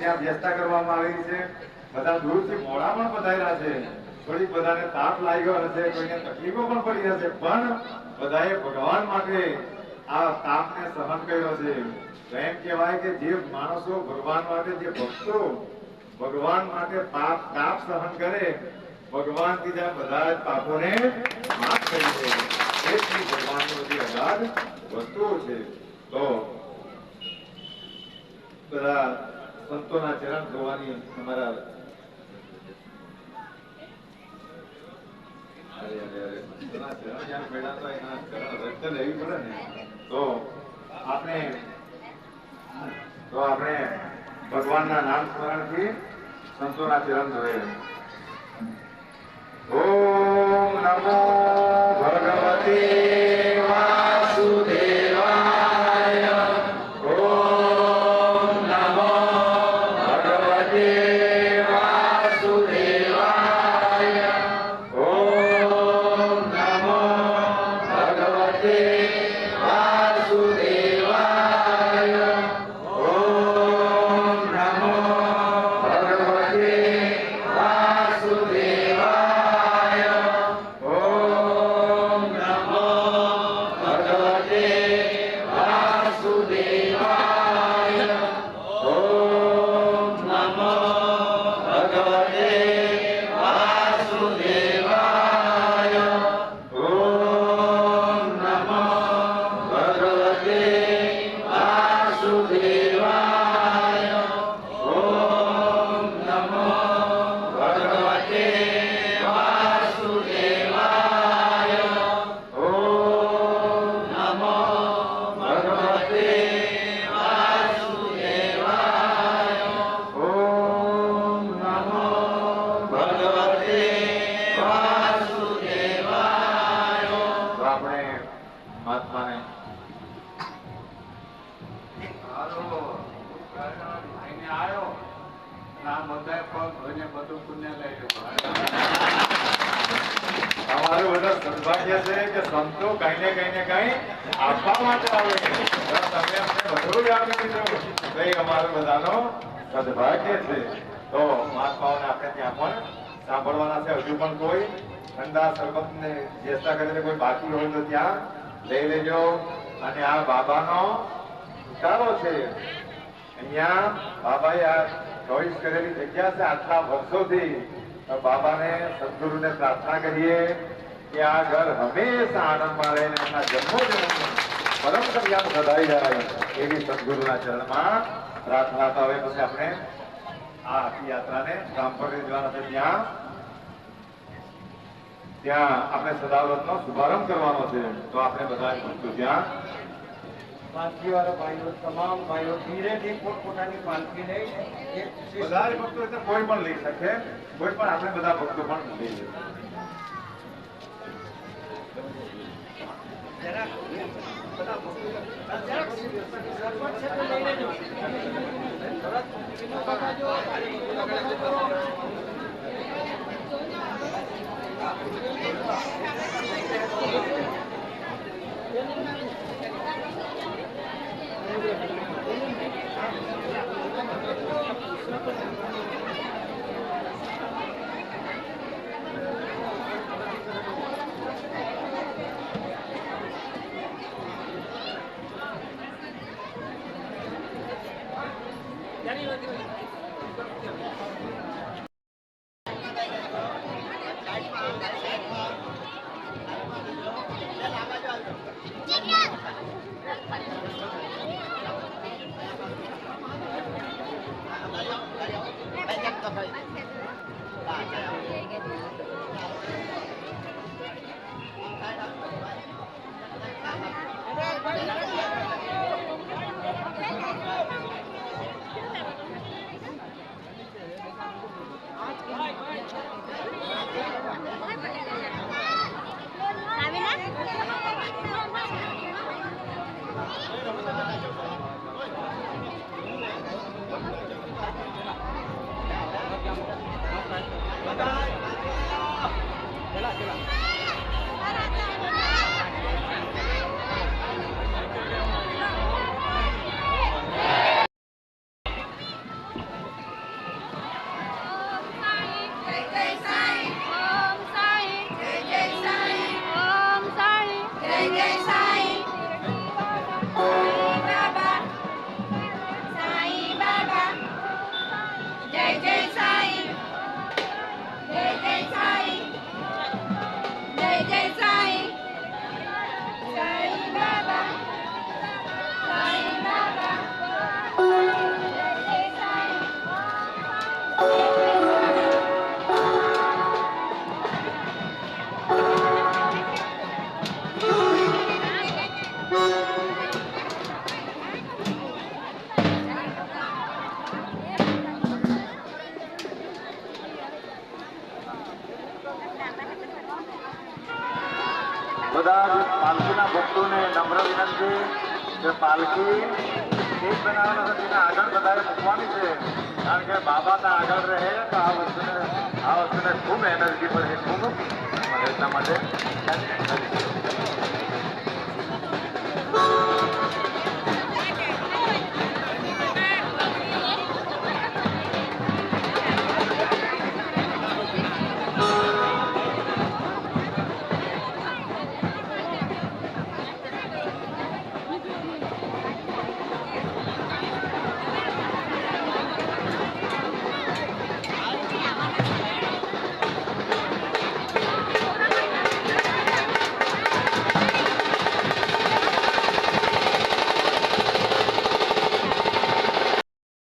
ત્યાં વ્યસ્તા કરવામાં આવી છે. બધા દૂરથી મોડા પણ પધાર્યા છે. થોડીક બધાને તાપ લાગ્યો હશે, કોઈને તકલીફો પણ પડી હશે, પણ બધાએ ભગવાન માટે આ તાપને સહન કર્યો છે. એમ કહેવાય કે જે માણસો ભગવાન માટે, જે ભક્તો ભગવાન માટે પાપ, તાપ સહન કરે, ભગવાન બીજા બધા જ પાપોને માફ કરી દે એટલી ભગવાનની બધી અગાધ વસ્તુઓ છે. તો બધા સંતોના ચરણ ધોવાની અમારા અરે, નામ સ્મરણથી સંતોના ચરણ જ્યાં. અમારું બધા સદભાગ્ય છે કે સંતો કઈ ને કઈ ને કઈ આપવા માટે આવે તમે અમને બધું જ આપી દીધું એ અમારું બધાનો સદભાગ્ય છે. તો મહાત્માઓને આપણે ત્યાં પણ સાંભળવાના છે. હજુ પણ કોઈ ઠંડા સરબત ને વ્યવસ્થા કરીને કોઈ બાકી હોય તો ત્યાં લઈ લેજો. અને આ બાબાનો ઉતારો છે. અહીંયા બાબાએ આ ચોઈસ કરેલી જગ્યા છે. આટલા વર્ષોથી બાબાને સદગુરુને પ્રાર્થના કરીએ. કે આ ઘર હંમેશા આનંદમાં રહે અને એમના જન્મો જન્મ પરમ કલ્યાણ સદાય જાય. એવી સદગુરુના ચરણમાં પ્રાર્થના તો હવે પછી આપણે આ આખી યાત્રાને રામપર જવાના છે ત્યાં. ત્યાં આપણે સદાવ્રતનો શુભારંભ કરવાનો છે. તો આપણે બધા ભક્તું ત્યાં. પાલખીવાળા ભાઈઓ તમામ ભાઈઓ ધીરેથી પોતપોતાની પાલખી લઈ બધા ભક્તો એટલે કોઈ પણ લઈ શકે. કોઈ પણ આપણે બધા ભક્તો પણ લઈ લઈએ જરાક Párate. બધા જ પાલખીના ભક્તોને નમ્ર વિનંતી કે પાલખી એક બનાવવાનો છે તેને આગળ બધાએ મૂકવાની છે. કારણ કે બાબા તો આગળ રહે તો આ વસ્તુને આ વસ્તુને ખૂબ એનર્જી પડે ખૂબ એટલા માટે.